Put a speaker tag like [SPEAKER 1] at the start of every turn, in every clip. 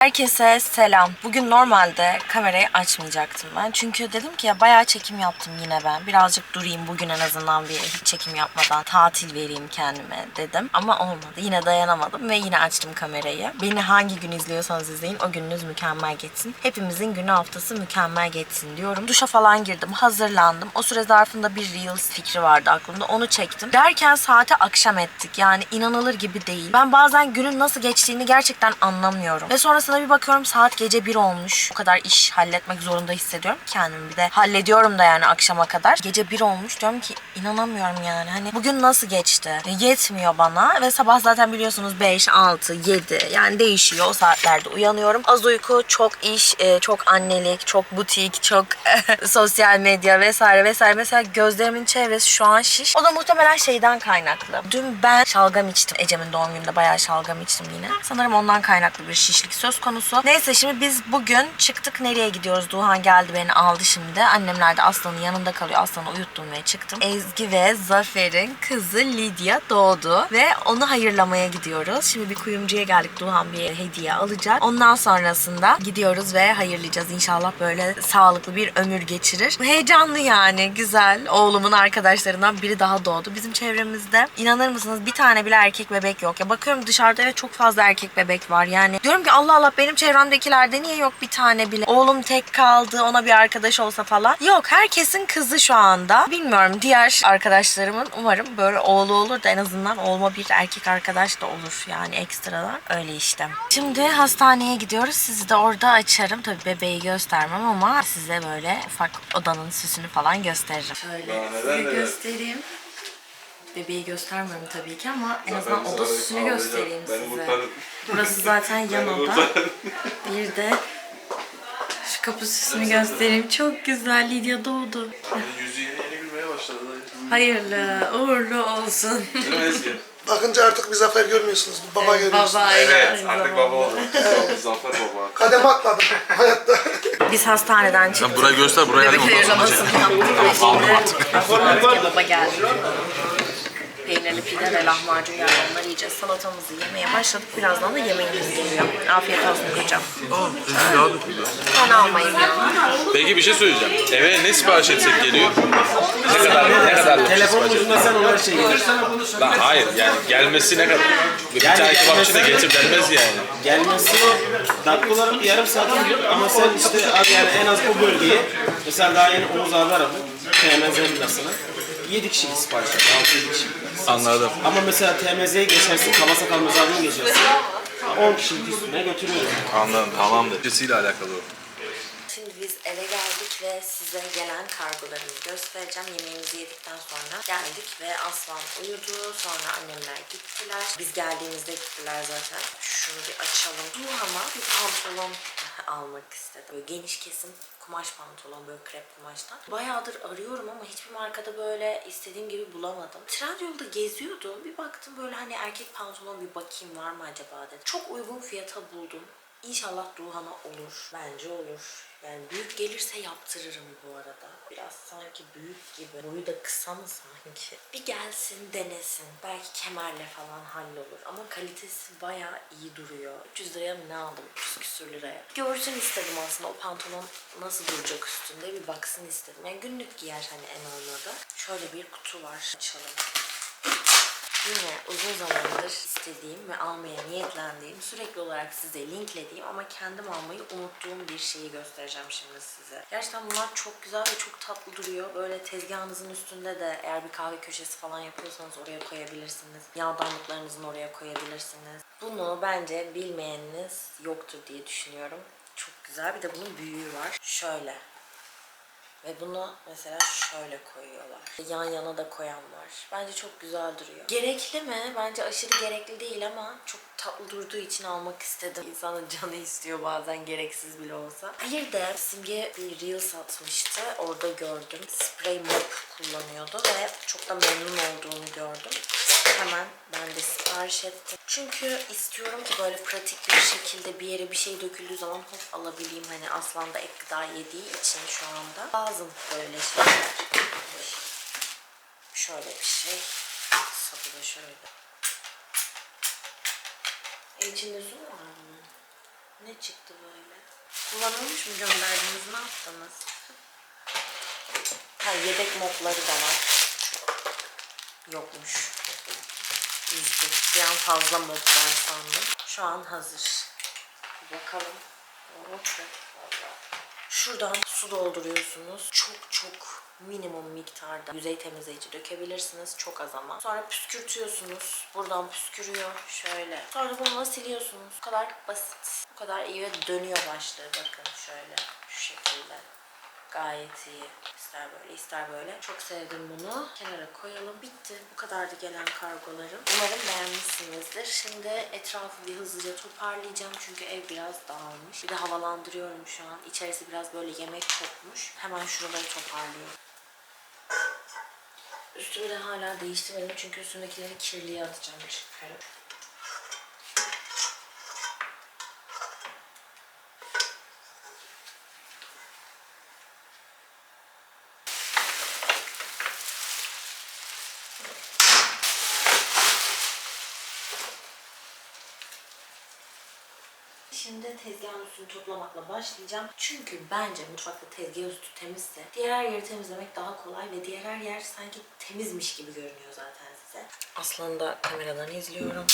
[SPEAKER 1] Herkese selam. Bugün normalde kamerayı açmayacaktım ben. Çünkü dedim ki ya bayağı çekim yaptım yine ben. Birazcık durayım bugün en azından bir hiç çekim yapmadan tatil vereyim kendime dedim. Ama olmadı. Yine dayanamadım ve yine açtım kamerayı. Beni hangi gün izliyorsanız izleyin o gününüz mükemmel geçsin. Hepimizin günü haftası mükemmel geçsin diyorum. Duşa falan girdim, hazırlandım. O süre zarfında bir Reels fikri vardı aklımda. Onu çektim. Derken saate akşam ettik. Yani inanılır gibi değil. Ben bazen günün nasıl geçtiğini gerçekten anlamıyorum. Ve sonrasında bir bakıyorum saat gece 1 olmuş. Bu kadar iş halletmek zorunda hissediyorum kendimi. Bir de hallediyorum da yani akşama kadar. Gece 1 olmuş. Diyorum ki inanamıyorum yani. Hani bugün nasıl geçti? E, Yetmiyor bana. Ve sabah zaten biliyorsunuz 5, 6, 7 yani değişiyor. O saatlerde uyanıyorum. Az uyku, çok iş, e, çok annelik, çok butik, çok sosyal medya vesaire vesaire. Mesela gözlerimin çevresi şu an şiş. O da muhtemelen şeyden kaynaklı. Dün ben şalgam içtim. Ecem'in doğum gününde bayağı şalgam içtim yine. Sanırım ondan kaynaklı bir şişlik söz konusu. Neyse şimdi biz bugün çıktık. Nereye gidiyoruz? Duhan geldi beni aldı şimdi. Annemler de Aslan'ın yanında kalıyor. Aslan'ı uyuttum ve çıktım. Ezgi ve Zafer'in kızı Lidya doğdu. Ve onu hayırlamaya gidiyoruz. Şimdi bir kuyumcuya geldik. Duhan bir hediye alacak. Ondan sonrasında gidiyoruz ve hayırlayacağız. İnşallah böyle sağlıklı bir ömür geçirir. Heyecanlı yani. Güzel. Oğlumun arkadaşlarından biri daha doğdu. Bizim çevremizde inanır mısınız bir tane bile erkek bebek yok. Ya bakıyorum dışarıda evet çok fazla erkek bebek var. Yani diyorum ki Allah Allah benim çevremdekilerde niye yok bir tane bile? Oğlum tek kaldı ona bir arkadaş olsa falan. Yok herkesin kızı şu anda. Bilmiyorum diğer arkadaşlarımın umarım böyle oğlu olur da en azından oğluma bir erkek arkadaş da olur. Yani ekstradan öyle işte. Şimdi hastaneye gidiyoruz. Sizi de orada açarım. Tabii bebeği göstermem ama size böyle ufak odanın süsünü falan gösteririm. Şöyle size göstereyim. Bebeği göstermiyorum tabii ki ama en azından oda süsünü göstereyim size. Burası zaten yan oda. Bir de şu kapı süsünü göstereyim. Çok güzel. Lidya doğdu.
[SPEAKER 2] Yüzü yeni yeni gülmeye başladı.
[SPEAKER 1] Hayırlı, uğurlu olsun.
[SPEAKER 2] Değil mi Ezgi?
[SPEAKER 3] Bakınca artık bir zafer görmüyorsunuz. Bir baba görüyorsunuz.
[SPEAKER 1] Baba
[SPEAKER 2] Evet, artık baba oldu. Zafer baba.
[SPEAKER 3] Kademe atladım hayatta.
[SPEAKER 1] Biz hastaneden çıktık.
[SPEAKER 2] burayı göster, buraya
[SPEAKER 1] Bebek hayırlamasını yaptık ve şimdi baba geldi. Peynirli pide ve lahmacun yani onları yiyeceğiz. Salatamızı yemeye başladık. Birazdan da yemeğimiz geliyor. Afiyet olsun kocam. Ben almayayım ya.
[SPEAKER 2] Peki bir şey söyleyeceğim. Eve ne sipariş etsek geliyor? Ne kadar ne kadar
[SPEAKER 4] Telefon ucunda sen ona şey gelir.
[SPEAKER 2] Lan hayır yani gelmesi ne kadar? Bir
[SPEAKER 4] Yani
[SPEAKER 2] tane kebapçı da
[SPEAKER 4] gelmesi-
[SPEAKER 2] getir denmez yani.
[SPEAKER 4] Gelmesi dakika olarak bir yarım saat alıyor ama sen işte abi yani en az bu bölgeyi mesela daha yeni Oğuz abi aradı. TMZ villasına. 7 kişilik sipariş verdi. 6-7 kişilik.
[SPEAKER 2] Anladım.
[SPEAKER 4] Ama mesela TMZ'ye geçersin, kaba sakal mezarlığına geçersin. 10 kişilik üstüne götürüyor.
[SPEAKER 2] Anladım tamamdır. Cesiyle alakalı o.
[SPEAKER 1] Şimdi biz eve geldik ve size gelen kargolarımızı göstereceğim. Yemeğimizi yedikten sonra geldik ve Aslan uyudu. Sonra annemler gittiler. Biz geldiğimizde gittiler zaten. Şunu bir açalım. Duhan'a bir pantolon almak istedim. Böyle geniş kesim kumaş pantolon böyle krep kumaştan. Bayağıdır arıyorum ama hiçbir markada böyle istediğim gibi bulamadım. Trendyol'da geziyordum. Bir baktım böyle hani erkek pantolon bir bakayım var mı acaba dedim. Çok uygun fiyata buldum. İnşallah Duhan'a olur. Bence olur. Yani büyük gelirse yaptırırım bu arada. Biraz sanki büyük gibi. Boyu da kısa mı sanki? Bir gelsin denesin. Belki kemerle falan hallolur. Ama kalitesi bayağı iyi duruyor. 300 liraya mı ne aldım? 300 küsür liraya. Görsün istedim aslında o pantolon nasıl duracak üstünde bir baksın istedim. Yani günlük giyer hani en olmadı. Şöyle bir kutu var. Açalım. Yine uzun zamandır istediğim ve almaya niyetlendiğim, sürekli olarak size linklediğim ama kendim almayı unuttuğum bir şeyi göstereceğim şimdi size. Gerçekten bunlar çok güzel ve çok tatlı duruyor. Böyle tezgahınızın üstünde de eğer bir kahve köşesi falan yapıyorsanız oraya koyabilirsiniz. Yağdanlıklarınızın oraya koyabilirsiniz. Bunu bence bilmeyeniniz yoktur diye düşünüyorum. Çok güzel. Bir de bunun büyüğü var. Şöyle. Ve bunu mesela şöyle koyuyorlar. Yan yana da koyan var. Bence çok güzel duruyor. Gerekli mi? Bence aşırı gerekli değil ama çok tatlı durduğu için almak istedim. İnsanın canı istiyor bazen gereksiz bile olsa. Bir de Simge bir reel satmıştı. Orada gördüm. Sprey mop kullanıyordu ve çok da memnun olduğunu gördüm. Hemen ben de sipariş ettim. Çünkü istiyorum ki böyle pratik bir şekilde bir yere bir şey döküldüğü zaman hop alabileyim. Hani Aslan da ek gıda yediği için şu anda. Lazım böyle şeyler. Şöyle bir şey. Sapı da şöyle. E içinde su var bunun? Ne çıktı böyle? Kullanılmış mı gönderdiniz? Ne yaptınız? Ha yedek mopları da var. Yokmuş. Üzgün. Bir an fazla mod var sandım. Şu an hazır. Bakalım. Hop. Şuradan su dolduruyorsunuz. Çok çok minimum miktarda yüzey temizleyici dökebilirsiniz. Çok az ama. Sonra püskürtüyorsunuz. Buradan püskürüyor. Şöyle. Sonra bununla siliyorsunuz. Bu kadar basit. Bu kadar iyi ve dönüyor başlığı. Bakın şöyle. Şu şekilde. Gayet iyi. İster böyle ister böyle. Çok sevdim bunu. Kenara koyalım. Bitti. Bu kadardı gelen kargolarım. Umarım beğenmişsinizdir. Şimdi etrafı bir hızlıca toparlayacağım. Çünkü ev biraz dağılmış. Bir de havalandırıyorum şu an. İçerisi biraz böyle yemek kokmuş. Hemen şuraları toparlıyorum. Üstümü de hala değiştirmedim çünkü üstümdekileri kirliye atacağım çıkarıp. Şimdi tezgahın üstünü toplamakla başlayacağım. Çünkü bence mutfakta tezgah üstü temizse diğer her yeri temizlemek daha kolay ve diğer her yer sanki temizmiş gibi görünüyor zaten size. Aslında kameradan izliyorum.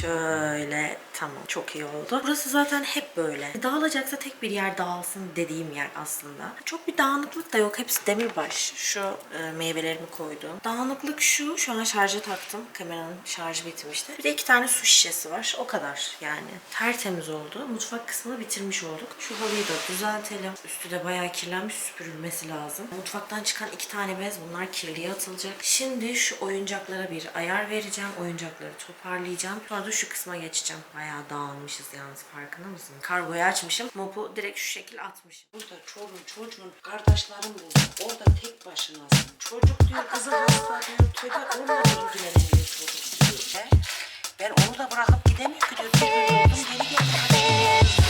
[SPEAKER 1] Şöyle tamam çok iyi oldu. Burası zaten hep böyle. Dağılacaksa tek bir yer dağılsın dediğim yer aslında. Çok bir dağınıklık da yok. Hepsi demirbaş. Şu e, meyvelerimi koydum. Dağınıklık şu. Şu an şarja taktım. Kameranın şarjı bitmişti. Bir de iki tane su şişesi var. O kadar yani. Tertemiz oldu. Mutfak kısmını bitirmiş olduk. Şu halıyı da düzeltelim. Üstü de bayağı kirlenmiş. Süpürülmesi lazım. Mutfaktan çıkan iki tane bez. Bunlar kirliye atılacak. Şimdi şu oyuncaklara bir ayar vereceğim. Oyuncakları toparlayacağım. Sonra da şu kısma geçeceğim. Bayağı dağılmışız yalnız farkında mısın? Kargoyu açmışım. Mopu direkt şu şekil atmışım.
[SPEAKER 5] Burada çoluğun çocuğun kardeşlerin burada. Orada tek başınasın. Çocuk diyor kızı hasta diyor. Tövbe onunla ilgilenemiyor çocuk diyor. Ben onu da bırakıp gidemiyor ki diyor. Bir oldum geri geldim.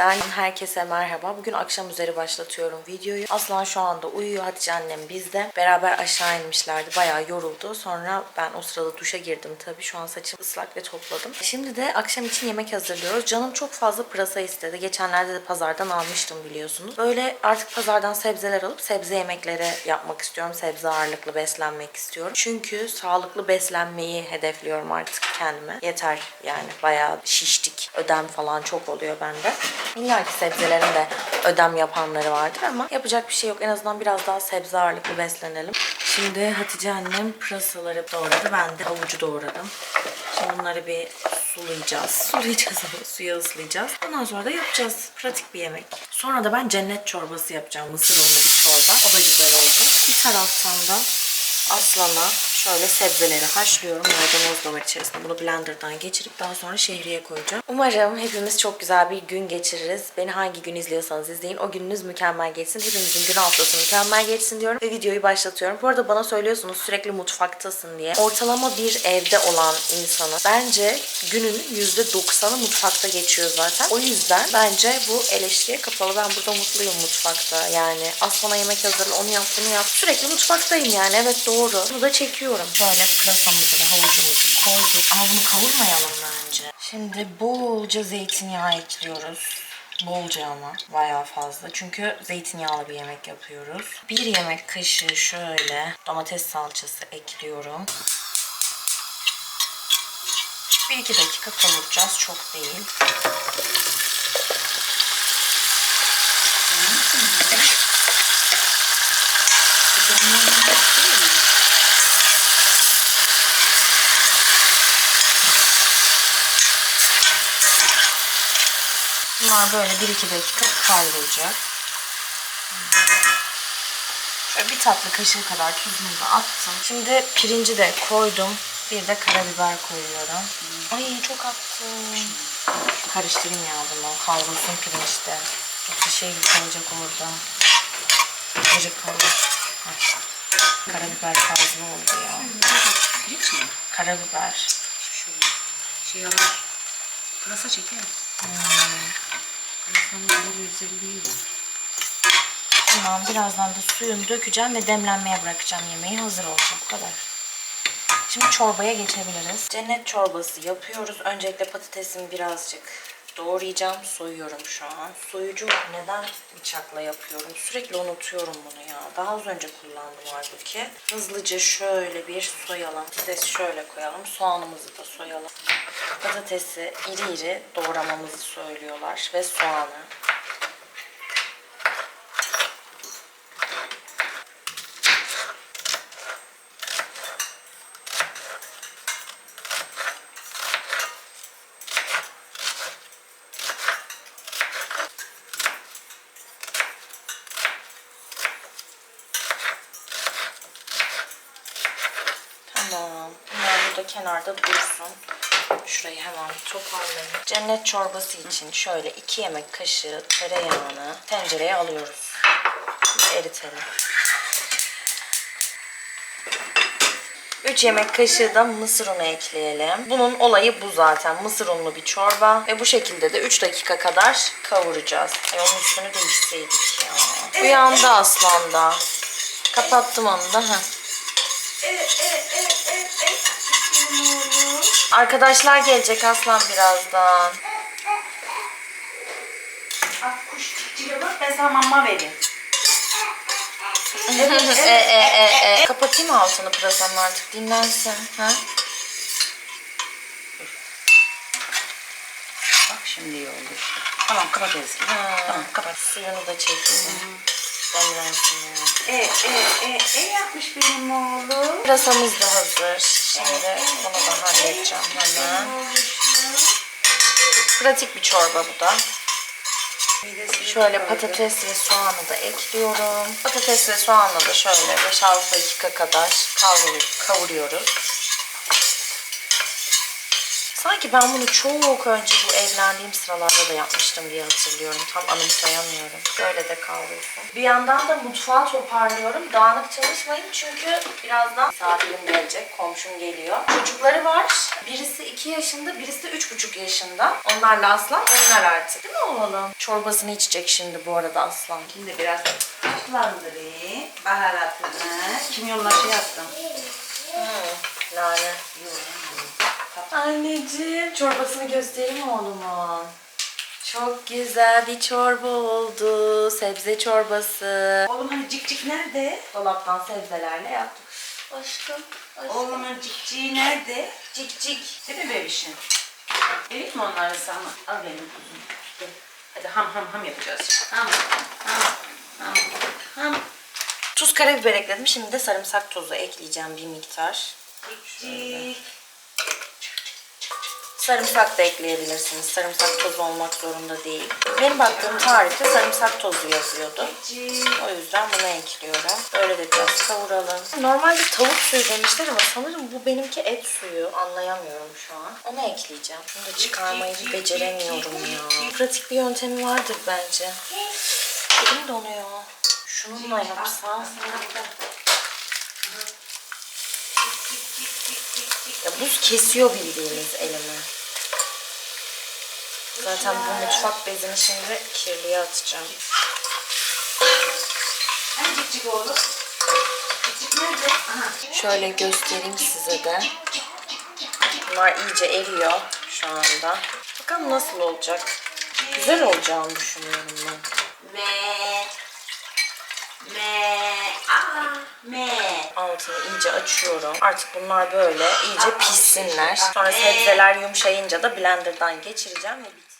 [SPEAKER 1] Günden herkese merhaba. Bugün akşam üzeri başlatıyorum videoyu. Aslan şu anda uyuyor. Hatice annem bizde. Beraber aşağı inmişlerdi. Bayağı yoruldu. Sonra ben o sırada duşa girdim tabii. Şu an saçım ıslak ve topladım. Şimdi de akşam için yemek hazırlıyoruz. Canım çok fazla pırasa istedi. Geçenlerde de pazardan almıştım biliyorsunuz. Böyle artık pazardan sebzeler alıp sebze yemekleri yapmak istiyorum. Sebze ağırlıklı beslenmek istiyorum. Çünkü sağlıklı beslenmeyi hedefliyorum artık kendime. Yeter yani bayağı şiştik. Ödem falan çok oluyor bende. İlla ki sebzelerin de ödem yapanları vardır ama yapacak bir şey yok. En azından biraz daha sebze ağırlıklı beslenelim. Şimdi Hatice annem pırasaları doğradı. Ben de avucu doğradım. Şimdi bunları bir sulayacağız. Sulayacağız ama suya ıslayacağız. Ondan sonra da yapacağız. Pratik bir yemek. Sonra da ben cennet çorbası yapacağım. Mısır unlu bir çorba. O da güzel oldu. Bir taraftan da Aslana şöyle sebzeleri haşlıyorum. Maydanoz da var içerisinde. Bunu blenderdan geçirip daha sonra şehriye koyacağım. Umarım hepimiz çok güzel bir gün geçiririz. Beni hangi gün izliyorsanız izleyin. O gününüz mükemmel geçsin. Hepimizin gün haftası mükemmel geçsin diyorum. Ve videoyu başlatıyorum. Bu arada bana söylüyorsunuz sürekli mutfaktasın diye. Ortalama bir evde olan insanın bence gününün %90'ı mutfakta geçiyor zaten. O yüzden bence bu eleştiriye kapalı. Ben burada mutluyum mutfakta. Yani aslana yemek hazırla, onu yap, bunu yap. Sürekli mutfaktayım yani. Evet doğru. Bunu da çekiyorum. Şöyle pırasamızı da havucumuzu koyduk. Ama bunu kavurmayalım bence. Şimdi bolca zeytinyağı ekliyoruz. Bolca ama bayağı fazla. Çünkü zeytinyağlı bir yemek yapıyoruz. Bir yemek kaşığı şöyle domates salçası ekliyorum. Bir iki dakika kavuracağız. Çok değil. Bunlar böyle 1-2 dakika kavrulacak. Şöyle bir tatlı kaşığı kadar tuzunu da attım. Şimdi pirinci de koydum. Bir de karabiber koyuyorum. Ay çok attım. Karıştırayım ya bunu. Kavrulsun pirinçte. Yoksa şey gibi kalacak orada. Kalır. Ay. Karabiber fazla oldu ya.
[SPEAKER 5] Pirinç mi?
[SPEAKER 1] Karabiber.
[SPEAKER 5] Şöyle şey alır. Pırasa çeker.
[SPEAKER 1] Tamam birazdan da suyunu dökeceğim ve demlenmeye bırakacağım yemeği hazır olacak. Bu kadar. Şimdi çorbaya geçebiliriz. Cennet çorbası yapıyoruz. Öncelikle patatesimi birazcık doğrayacağım. Soyuyorum şu an. Soyucu neden bıçakla yapıyorum? Sürekli unutuyorum bunu ya. Daha az önce kullandım halbuki. Hızlıca şöyle bir soyalım. Patates şöyle koyalım. Soğanımızı da soyalım. Patatesi iri iri doğramamızı söylüyorlar. Ve soğanı. Tamam. Bunlar burada kenarda dursun. Şurayı hemen toparlayayım. Cennet çorbası için şöyle 2 yemek kaşığı tereyağını tencereye alıyoruz. Eritelim. 3 yemek kaşığı da mısır unu ekleyelim. Bunun olayı bu zaten. Mısır unlu bir çorba. Ve bu şekilde de 3 dakika kadar kavuracağız. Ay onun üstünü değişseydik ya. Uyandı aslan da. Kapattım onu da. Heh. Arkadaşlar gelecek aslan birazdan.
[SPEAKER 5] Bak kuş cikcile bak ben sana mama vereyim.
[SPEAKER 1] e, e, e, e. Kapatayım mı altını pırasanın artık dinlensin. Ha?
[SPEAKER 5] Bak şimdi iyi oldu işte. Tamam kapat Ezgi. Tamam kapat.
[SPEAKER 1] Suyunu da çeksin. Demlensin yani.
[SPEAKER 5] E e e e yapmış benim oğlum.
[SPEAKER 1] Pırasamız da hazır. Şimdi bunu da halledeceğim hemen. Pratik bir çorba bu da. Şöyle patates ve soğanı da ekliyorum. Patates ve soğanla da şöyle 5-6 dakika kadar kavur- kavuruyoruz. Sanki ben bunu çok önce bu evlendiğim sıralarda da yapmıştım diye hatırlıyorum. Tam anımsayamıyorum. Böyle de kavrulsun. Bir yandan da mutfağı toparlıyorum. Dağınık çalışmayın çünkü birazdan misafirim gelecek. Komşum geliyor. Çocukları var. Birisi 2 yaşında, birisi de 3,5 yaşında. Onlarla Aslan oynar artık. Değil mi oğlum? Çorbasını içecek şimdi bu arada Aslan.
[SPEAKER 5] Şimdi biraz tatlandırayım. Baharatını. Kimyonla şey yaptım.
[SPEAKER 1] Hmm, nane. Anneciğim çorbasını göstereyim oğlumun? Çok güzel bir çorba oldu. Sebze çorbası.
[SPEAKER 5] Oğlum hani cik cik nerede?
[SPEAKER 1] Dolaptan sebzelerle yaptık. Aşkım, aşkım.
[SPEAKER 5] Oğlumun cikciği nerede?
[SPEAKER 1] Cik cik.
[SPEAKER 5] Değil mi bebişim? Evet mi onları sana? Al benim kuzum. Gel. Hadi ham ham ham yapacağız. Ham ham ham ham.
[SPEAKER 1] Tuz, karabiber ekledim. Şimdi de sarımsak tozu ekleyeceğim bir miktar. Sarımsak da ekleyebilirsiniz. Sarımsak tozu olmak zorunda değil. Benim baktığım tarifte sarımsak tozu yazıyordu. O yüzden bunu ekliyorum. Böyle de biraz kavuralım. Normalde tavuk suyu demişler ama sanırım bu benimki et suyu. Anlayamıyorum şu an. Onu ekleyeceğim. Şunu da çıkarmayı beceremiyorum ya. Pratik bir yöntemi vardır bence. Elim donuyor. Şununla yapsam. Ya buz kesiyor bildiğiniz elimi. Zaten bu mutfak bezini şimdi kirliye atacağım.
[SPEAKER 5] Hani cicik oğlum? Cicik nerede? Aha.
[SPEAKER 1] Şöyle göstereyim size de. Bunlar iyice eriyor şu anda. Bakalım nasıl olacak. Güzel olacağını düşünüyorum ben.
[SPEAKER 5] Me. Me. Me.
[SPEAKER 1] Altını iyice açıyorum. Artık bunlar böyle iyice pişsinler. Sonra sebzeler yumuşayınca da blenderdan geçireceğim ve bitiyor.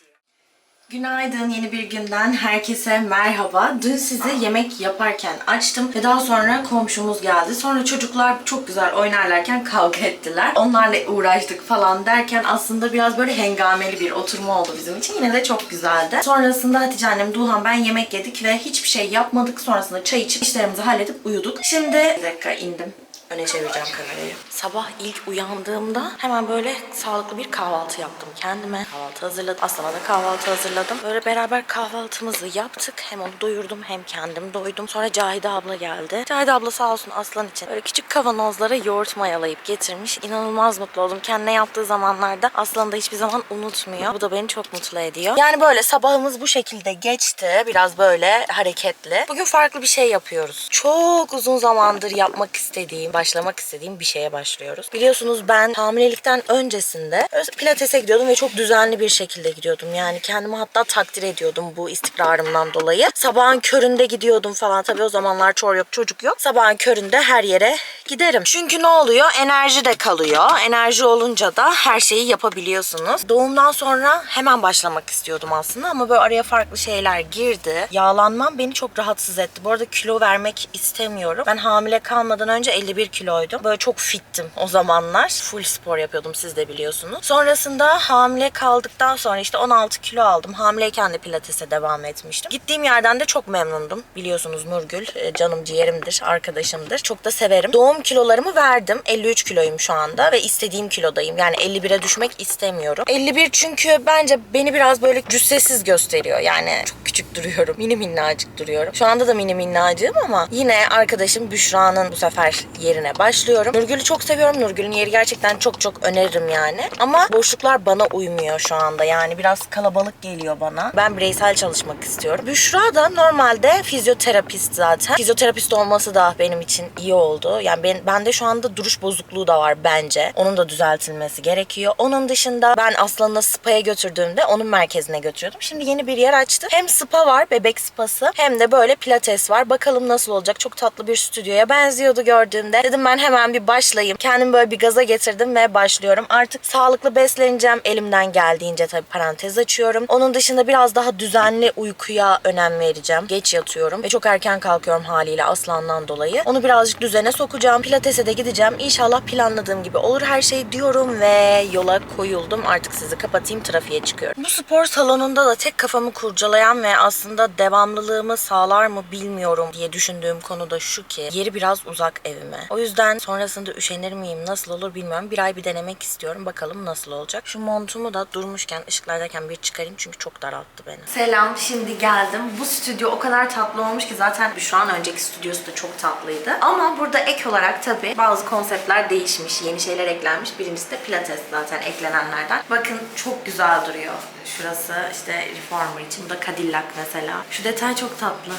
[SPEAKER 1] Günaydın, yeni bir günden herkese merhaba. Dün sizi yemek yaparken açtım ve daha sonra komşumuz geldi. Sonra çocuklar çok güzel oynarlarken kavga ettiler. Onlarla uğraştık falan derken aslında biraz böyle hengameli bir oturma oldu bizim için. Yine de çok güzeldi. Sonrasında Hatice annem, Duhan ben yemek yedik ve hiçbir şey yapmadık. Sonrasında çay içip işlerimizi halledip uyuduk. Şimdi bir dakika indim. Öne çevireceğim kamerayı. Sabah ilk uyandığımda hemen böyle sağlıklı bir kahvaltı yaptım kendime. Kahvaltı hazırladım. Aslan'a da kahvaltı hazırladım. Böyle beraber kahvaltımızı yaptık. Hem onu doyurdum hem kendim doydum. Sonra Cahide abla geldi. Cahide abla sağ olsun Aslan için böyle küçük kavanozlara yoğurt mayalayıp getirmiş. İnanılmaz mutlu oldum. Kendine yaptığı zamanlarda Aslan da hiçbir zaman unutmuyor. Bu da beni çok mutlu ediyor. Yani böyle sabahımız bu şekilde geçti. Biraz böyle hareketli. Bugün farklı bir şey yapıyoruz. Çok uzun zamandır yapmak istediğim, başlamak istediğim bir şeye başlıyoruz. Biliyorsunuz ben hamilelikten öncesinde pilatese gidiyordum ve çok düzenli bir şekilde gidiyordum. Yani kendimi hatta takdir ediyordum bu istikrarımdan dolayı. Sabahın köründe gidiyordum falan. Tabii o zamanlar çor yok, çocuk yok. Sabahın köründe her yere giderim. Çünkü ne oluyor? Enerji de kalıyor. Enerji olunca da her şeyi yapabiliyorsunuz. Doğumdan sonra hemen başlamak istiyordum aslında ama böyle araya farklı şeyler girdi. Yağlanmam beni çok rahatsız etti. Bu arada kilo vermek istemiyorum. Ben hamile kalmadan önce 51 kiloydum. Böyle çok fittim o zamanlar. Full spor yapıyordum siz de biliyorsunuz. Sonrasında hamile kaldıktan sonra işte 16 kilo aldım. Hamileyken de pilatese devam etmiştim. Gittiğim yerden de çok memnundum. Biliyorsunuz Nurgül e, canım ciğerimdir, arkadaşımdır. Çok da severim. Doğum kilolarımı verdim. 53 kiloyum şu anda ve istediğim kilodayım. Yani 51'e düşmek istemiyorum. 51 çünkü bence beni biraz böyle cüssesiz gösteriyor. Yani çok küçük duruyorum. Mini minnacık duruyorum. Şu anda da mini minnacığım ama yine arkadaşım Büşra'nın bu sefer yerine başlıyorum. Nurgül'ü çok seviyorum. Nurgül'ün yeri gerçekten çok çok öneririm yani. Ama boşluklar bana uymuyor şu anda. Yani biraz kalabalık geliyor bana. Ben bireysel çalışmak istiyorum. Büşra da normalde fizyoterapist zaten. Fizyoterapist olması da benim için iyi oldu. Yani ben, bende şu anda duruş bozukluğu da var bence. Onun da düzeltilmesi gerekiyor. Onun dışında ben Aslan'ı spa'ya götürdüğümde onun merkezine götürüyordum. Şimdi yeni bir yer açtı. Hem spa var, bebek spası hem de böyle pilates var. Bakalım nasıl olacak. Çok tatlı bir stüdyoya benziyordu gördüğümde. Dedim ben hemen bir başlayayım. Kendimi böyle bir gaza getirdim ve başlıyorum. Artık sağlıklı besleneceğim. Elimden geldiğince tabii parantez açıyorum. Onun dışında biraz daha düzenli uykuya önem vereceğim. Geç yatıyorum ve çok erken kalkıyorum haliyle Aslan'dan dolayı. Onu birazcık düzene sokacağım. Pilates'e de gideceğim. İnşallah planladığım gibi olur her şey diyorum ve yola koyuldum. Artık sizi kapatayım trafiğe çıkıyorum. Bu spor salonunda da tek kafamı kurcalayan ve aslında devamlılığımı sağlar mı bilmiyorum diye düşündüğüm konu da şu ki yeri biraz uzak evime. O yüzden sonrasında üşenir miyim nasıl olur bilmiyorum. Bir ay bir denemek istiyorum. Bakalım nasıl olacak. Şu montumu da durmuşken ışıklardayken bir çıkarayım çünkü çok daralttı beni. Selam şimdi geldim. Bu stüdyo o kadar tatlı olmuş ki zaten şu an önceki stüdyosu da çok tatlıydı. Ama burada ek olarak tabii bazı konseptler değişmiş. Yeni şeyler eklenmiş. Birincisi de pilates zaten eklenenlerden. Bakın çok güzel duruyor. Şurası işte reformer için. Bu da Cadillac mesela. Şu detay çok tatlı.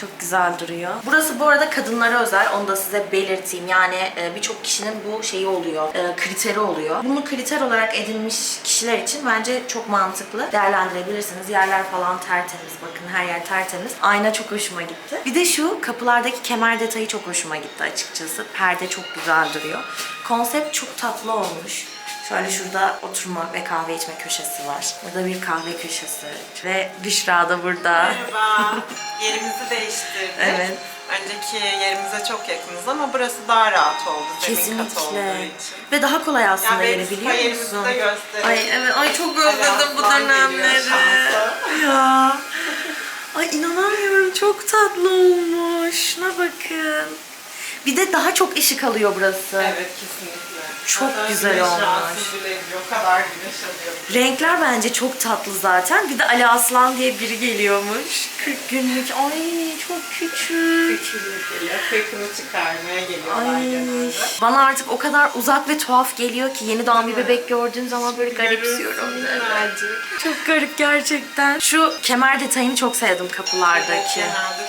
[SPEAKER 1] Çok güzel duruyor. Burası bu arada kadınlara özel. Onu da size belirteyim. Yani e, birçok kişinin bu şeyi oluyor. e, kriteri oluyor. Bunu kriter olarak edinmiş kişiler için bence çok mantıklı. Değerlendirebilirsiniz. Yerler falan tertemiz. Bakın her yer tertemiz. Ayna çok hoşuma gitti. Bir de şu kapılardaki kemer detayı çok hoşuma gitti açıkçası. Perde çok güzel duruyor. Konsept çok tatlı olmuş. Şöyle şurada oturma ve kahve içme köşesi var. Burada bir kahve köşesi. Ve Büşra da burada.
[SPEAKER 6] Merhaba. Yerimizi değiştirdik.
[SPEAKER 1] Evet.
[SPEAKER 6] Önceki yerimize çok yakınız ama burası daha rahat oldu. Zemin kat olduğu
[SPEAKER 1] Kesinlikle.
[SPEAKER 6] için.
[SPEAKER 1] Ve daha kolay aslında
[SPEAKER 6] Yani
[SPEAKER 1] yeri
[SPEAKER 6] benim
[SPEAKER 1] biliyor
[SPEAKER 6] yerimizi
[SPEAKER 1] musun?
[SPEAKER 6] de.
[SPEAKER 1] Ay evet ay çok özledim bu
[SPEAKER 6] geliyor
[SPEAKER 1] dönemleri.
[SPEAKER 6] şansa.
[SPEAKER 1] Ya. Ay inanamıyorum çok tatlı olmuş. Şuna bakın. Bir de daha çok ışık alıyor burası.
[SPEAKER 6] Evet kesinlikle.
[SPEAKER 1] Çok
[SPEAKER 6] Zaten
[SPEAKER 1] güzel
[SPEAKER 6] güneş
[SPEAKER 1] olmuş.
[SPEAKER 6] rahatsız bile ediyor. O kadar güneş alıyor.
[SPEAKER 1] Renkler bence çok tatlı zaten. Bir de Ali Aslan diye biri geliyormuş. 40 günlük. Ay çok küçük.
[SPEAKER 6] Küçülük geliyor. Kırkını çıkarmaya geliyorlar
[SPEAKER 1] Ay.
[SPEAKER 6] genelde.
[SPEAKER 1] Bana artık o kadar uzak ve tuhaf geliyor ki yeni doğan bir bebek gördüğün zaman böyle garipsiyorum.
[SPEAKER 6] Minnacık.
[SPEAKER 1] Çok garip gerçekten. Şu kemer detayını çok sevdim kapılardaki.
[SPEAKER 6] Evet, genelde.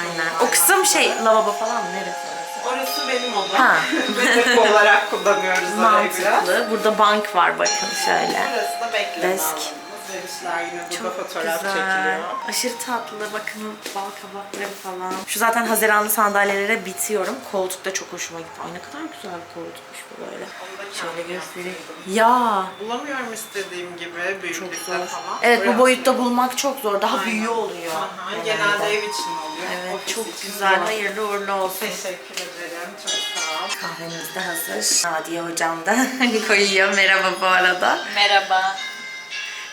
[SPEAKER 1] Aynen. O kısım şey lavabo falan mı? Neresi orası?
[SPEAKER 6] Benim odam.
[SPEAKER 1] Ha.
[SPEAKER 6] Depo olarak kullanıyoruz orayı biraz.
[SPEAKER 1] Mantıklı. Burada bank var bakın şöyle.
[SPEAKER 6] Burası da bekleme
[SPEAKER 1] Desk.
[SPEAKER 6] alanımız. Verişler yine burada
[SPEAKER 1] Çok
[SPEAKER 6] fotoğraf
[SPEAKER 1] güzel.
[SPEAKER 6] çekiliyor.
[SPEAKER 1] Aşırı tatlı. Bakın bal kabakları falan. Şu zaten haziranlı sandalyelere bitiyorum. Koltuk da çok hoşuma gitti. Ay ne kadar güzel bir koltukmuş bu böyle. Şöyle göstereyim. Ya.
[SPEAKER 6] Bulamıyorum istediğim gibi büyüklükte
[SPEAKER 1] Çok zor.
[SPEAKER 6] falan.
[SPEAKER 1] Evet bu
[SPEAKER 6] Burası-
[SPEAKER 1] boyutta bulmak çok zor. Daha
[SPEAKER 6] Aynen.
[SPEAKER 1] büyüğü oluyor.
[SPEAKER 6] Aha, genelde ev için oluyor.
[SPEAKER 1] Evet
[SPEAKER 6] Ofis
[SPEAKER 1] çok
[SPEAKER 6] için
[SPEAKER 1] güzel.
[SPEAKER 6] zor.
[SPEAKER 1] Hayırlı uğurlu olsun.
[SPEAKER 6] Teşekkür ederim. Çok sağ ol.
[SPEAKER 1] Kahvemiz de hazır. Nadiye hocam da koyuyor. Merhaba bu arada.
[SPEAKER 7] Merhaba.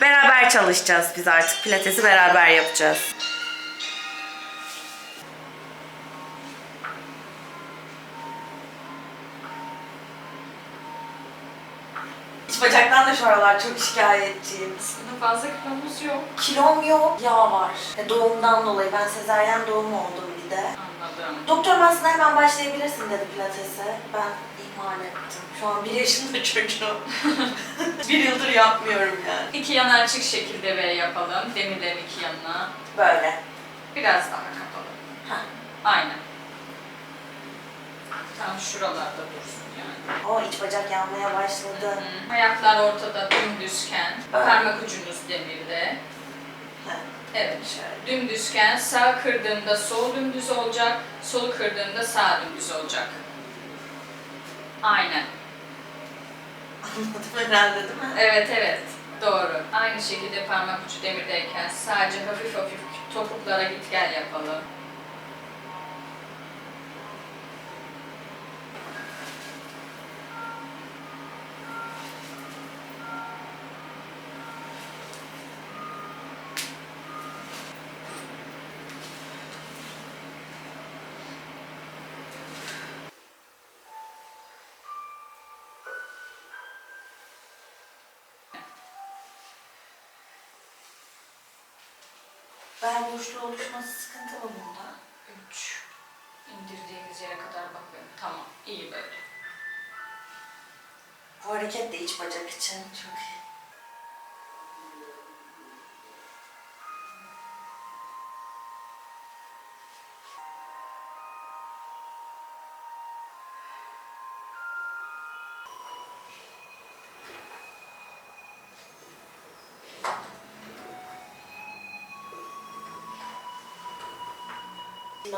[SPEAKER 1] Beraber çalışacağız biz artık. Pilatesi beraber yapacağız. İç bacaktan da şu aralar çok şikayetçiyim.
[SPEAKER 7] Aslında fazla kilomuz yok.
[SPEAKER 1] Kilom yok, yağ var. E, Doğumdan dolayı ben sezaryen doğum oldum bir de.
[SPEAKER 7] Anladım.
[SPEAKER 1] Doktorum aslında hemen başlayabilirsin dedi pilatese. Ben ihmal ettim. Şu an bir yaşında çocuğum. bir yıldır yapmıyorum yani.
[SPEAKER 7] İki yana açık şekilde V yapalım. Demirlerin iki yanına.
[SPEAKER 1] Böyle.
[SPEAKER 7] Biraz daha kapalı.
[SPEAKER 1] Ha.
[SPEAKER 7] Aynen. Tam şuralarda dursun yani.
[SPEAKER 1] O iç bacak yanmaya başladı.
[SPEAKER 7] Hı. Ayaklar ortada dümdüzken, parmak ucunuz demirde.
[SPEAKER 1] Ha.
[SPEAKER 7] Evet. Dümdüzken sağ kırdığımda sol dümdüz olacak, sol kırdığımda sağ dümdüz olacak. Aynen.
[SPEAKER 1] Anladım herhalde değil mi?
[SPEAKER 7] Evet evet doğru. Aynı şekilde parmak ucu demirdeyken sadece hafif hafif topuklara git gel yapalım.
[SPEAKER 1] Bel boşluğu oluşması sıkıntı mı bunda?
[SPEAKER 7] 3. İndirdiğimiz yere kadar bakın. Tamam iyi böyle.
[SPEAKER 1] Bu hareket de iç bacak için çok iyi.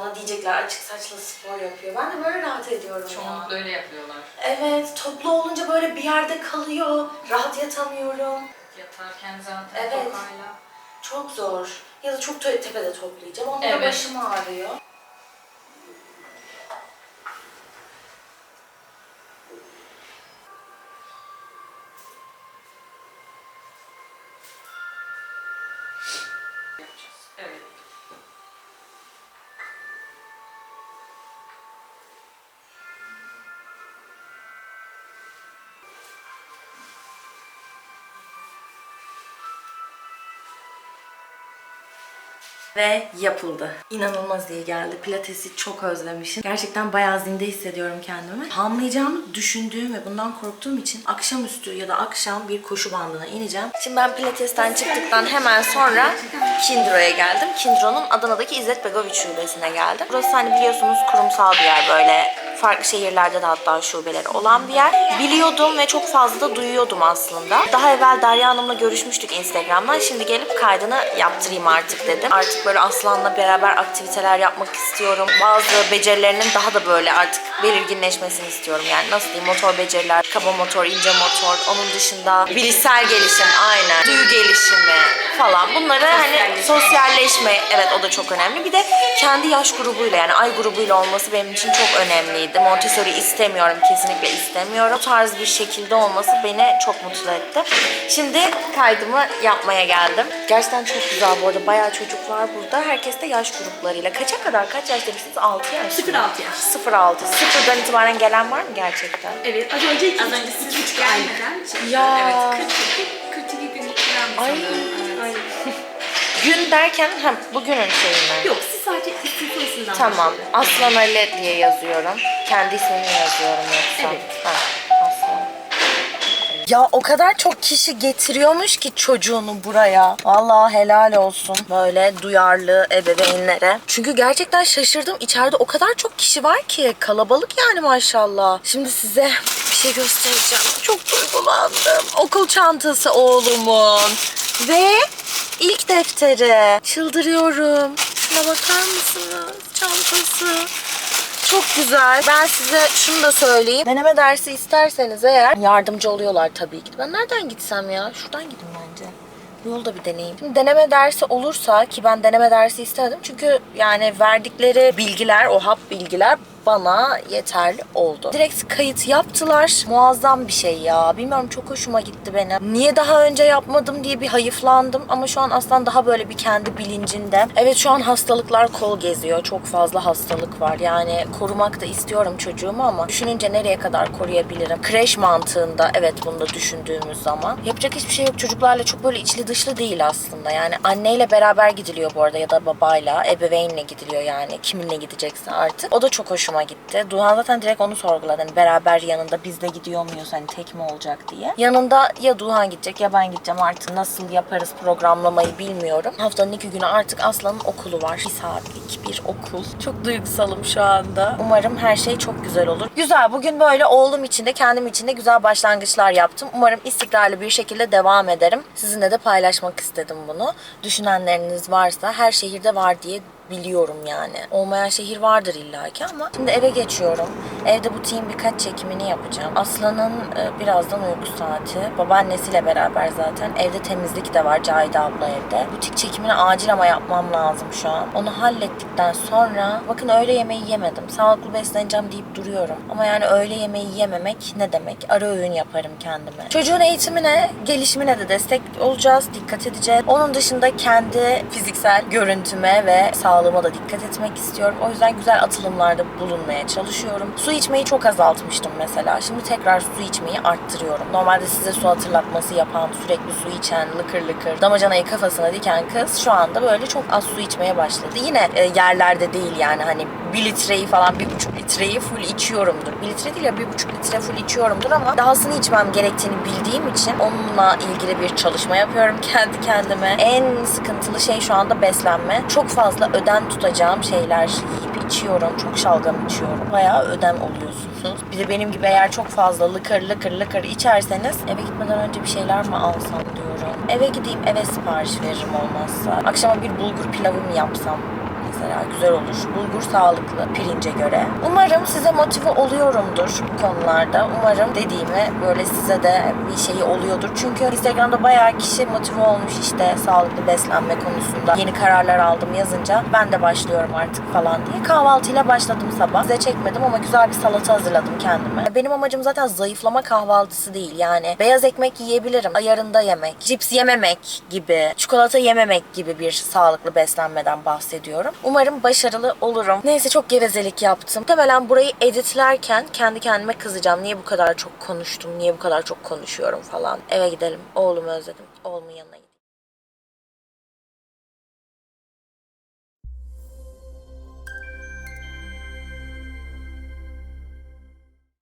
[SPEAKER 1] Bana diyecekler açık saçla spor yapıyor. Ben de böyle rahat ediyorum ya.
[SPEAKER 7] Çoğunlukla öyle yapıyorlar.
[SPEAKER 1] Evet, toplu olunca böyle bir yerde kalıyor. Rahat yatamıyorum.
[SPEAKER 7] Yatarken zaten
[SPEAKER 1] Evet.
[SPEAKER 7] tokayla.
[SPEAKER 1] Çok zor. Ya da çok te- tepede toplayacağım. Onda da
[SPEAKER 7] Evet.
[SPEAKER 1] başım ağrıyor.
[SPEAKER 7] yapacağız. Evet.
[SPEAKER 1] Ve yapıldı. İnanılmaz iyi geldi. Pilatesi çok özlemişim. Gerçekten bayağı zinde hissediyorum kendimi. Hamlayacağımı düşündüğüm ve bundan korktuğum için akşamüstü ya da akşam bir koşu bandına ineceğim. Şimdi ben pilatesten çıktıktan hemen sonra Kindro'ya geldim. Kindro'nun Adana'daki İzzet Begoviç şubesine geldim. Burası hani biliyorsunuz kurumsal bir yer böyle Farklı şehirlerde de hatta şubeleri olan bir yer. Biliyordum ve çok fazla da duyuyordum aslında. Daha evvel Derya Hanım'la görüşmüştük Instagram'dan. Şimdi gelip kaydını yaptırayım artık dedim. Artık böyle Aslan'la beraber aktiviteler yapmak istiyorum. Bazı becerilerinin daha da böyle artık belirginleşmesini istiyorum. Yani nasıl diyeyim motor beceriler, kaba motor, ince motor. Onun dışında bilişsel gelişim aynen. Duyu gelişimi falan. Bunları hani sosyalleşme evet o da çok önemli. Bir de kendi yaş grubuyla yani ay grubuyla olması benim için çok önemliydi. Montessori istemiyorum kesinlikle istemiyorum. O tarz bir şekilde olması beni çok mutlu etti. Şimdi kaydımı yapmaya geldim. Gerçekten çok güzel bu arada. Bayağı çocuk var burada. Herkes de yaş gruplarıyla. Kaça kadar? Kaç yaş demişsiniz? 6 yaş.
[SPEAKER 8] 0-6 yaş.
[SPEAKER 1] 0-6. Sıfırdan itibaren gelen var mı gerçekten?
[SPEAKER 8] Evet, az önce iki, az önce siz üç gelmeden çıktı.
[SPEAKER 1] Ya.
[SPEAKER 8] Evet, 40, 42 günlük falan
[SPEAKER 1] Ay. Gün derken ha, bugünün şeyi mi?
[SPEAKER 8] Yok, siz sadece istihdamsından
[SPEAKER 1] Tamam. Aslan Ali diye yazıyorum. Kendi ismimi yazıyorum yoksa.
[SPEAKER 8] Evet.
[SPEAKER 1] Ha, Aslan. Ya o kadar çok kişi getiriyormuş ki çocuğunu buraya. Vallahi helal olsun böyle duyarlı ebeveynlere. Çünkü gerçekten şaşırdım. İçeride o kadar çok kişi var ki. Kalabalık yani maşallah. Şimdi size bir şey göstereceğim. Çok duygulandım. Okul çantası oğlumun. Ve ilk defteri. Çıldırıyorum. Şuna bakar mısınız? Çantası. Çok güzel. Ben size şunu da söyleyeyim. Deneme dersi isterseniz eğer yardımcı oluyorlar tabii ki. Ben nereden gitsem ya? Şuradan gidin bence. Bu yolda bir deneyim. Şimdi deneme dersi olursa ki ben deneme dersi istedim. Çünkü yani verdikleri bilgiler, o hap bilgiler bana yeterli oldu. Direkt kayıt yaptılar. Muazzam bir şey ya. Bilmiyorum çok hoşuma gitti benim. Niye daha önce yapmadım diye bir hayıflandım ama şu an aslında daha böyle bir kendi bilincinde. Evet şu an hastalıklar kol geziyor. Çok fazla hastalık var. Yani korumak da istiyorum çocuğumu ama düşününce nereye kadar koruyabilirim? Kreş mantığında evet bunu da düşündüğümüz zaman. Yapacak hiçbir şey yok. Çocuklarla çok böyle içli dışlı değil aslında. Yani anneyle beraber gidiliyor bu arada ya da babayla, ebeveynle gidiliyor yani. Kiminle gidecekse artık. O da çok hoşuma gitti. Duhan zaten direkt onu sorguladı. Hani beraber yanında biz de gidiyor muyuz hani tek mi olacak diye. Yanında ya Duhan gidecek ya ben gideceğim artık nasıl yaparız programlamayı bilmiyorum. Haftanın iki günü artık Aslan'ın okulu var. Bir saatlik bir okul. Çok duygusalım şu anda. Umarım her şey çok güzel olur. Güzel. Bugün böyle oğlum için de kendim için de güzel başlangıçlar yaptım. Umarım istikrarlı bir şekilde devam ederim. Sizinle de paylaşmak istedim bunu. Düşünenleriniz varsa her şehirde var diye biliyorum yani. Olmayan şehir vardır illaki ama şimdi eve geçiyorum. Evde butiğin birkaç çekimini yapacağım. Aslan'ın e, birazdan uyku saati. Babaannesiyle beraber zaten. Evde temizlik de var Cahide abla evde. Butik çekimini acil ama yapmam lazım şu an. Onu hallettikten sonra bakın öğle yemeği yemedim. Sağlıklı besleneceğim deyip duruyorum. Ama yani öğle yemeği yememek ne demek? Ara öğün yaparım kendime. Çocuğun eğitimine, gelişimine de destek olacağız. Dikkat edeceğiz. Onun dışında kendi fiziksel görüntüme ve sağlığıma da dikkat etmek istiyorum. O yüzden güzel atılımlarda bulunmaya çalışıyorum. Su içmeyi çok azaltmıştım mesela. Şimdi tekrar su içmeyi arttırıyorum. Normalde size su hatırlatması yapan, sürekli su içen, lıkır lıkır, damacanayı kafasına diken kız şu anda böyle çok az su içmeye başladı. Yine e, yerlerde değil yani hani bir litreyi falan bir buçuk litreyi full içiyorumdur. Bir litre değil ya bir buçuk litre full içiyorumdur ama dahasını içmem gerektiğini bildiğim için onunla ilgili bir çalışma yapıyorum kendi kendime. En sıkıntılı şey şu anda beslenme. Çok fazla ödem tutacağım şeyler yiyip içiyorum. Çok şalgam içiyorum. Bayağı ödem oluyorsunuz. Bir de benim gibi eğer çok fazla lıkır lıkır lıkır içerseniz eve gitmeden önce bir şeyler mi alsam diyorum. Eve gideyim eve sipariş veririm olmazsa. Akşama bir bulgur pilavı mı yapsam mesela güzel olur. Bulgur sağlıklı pirince göre. Umarım size motive oluyorumdur bu konularda. Umarım dediğimi böyle size de bir şeyi oluyordur. Çünkü Instagram'da bayağı kişi motive olmuş işte sağlıklı beslenme konusunda. Yeni kararlar aldım yazınca ben de başlıyorum artık falan diye. Kahvaltıyla başladım sabah. Size çekmedim ama güzel bir salata hazırladım kendime. Benim amacım zaten zayıflama kahvaltısı değil. Yani beyaz ekmek yiyebilirim. Ayarında yemek. Cips yememek gibi. Çikolata yememek gibi bir sağlıklı beslenmeden bahsediyorum. Umarım başarılı olurum. Neyse çok gevezelik yaptım. Muhtemelen burayı editlerken kendi kendime kızacağım. Niye bu kadar çok konuştum? Niye bu kadar çok konuşuyorum falan. Eve gidelim. Oğlumu özledim. Oğlumun yanına gideyim.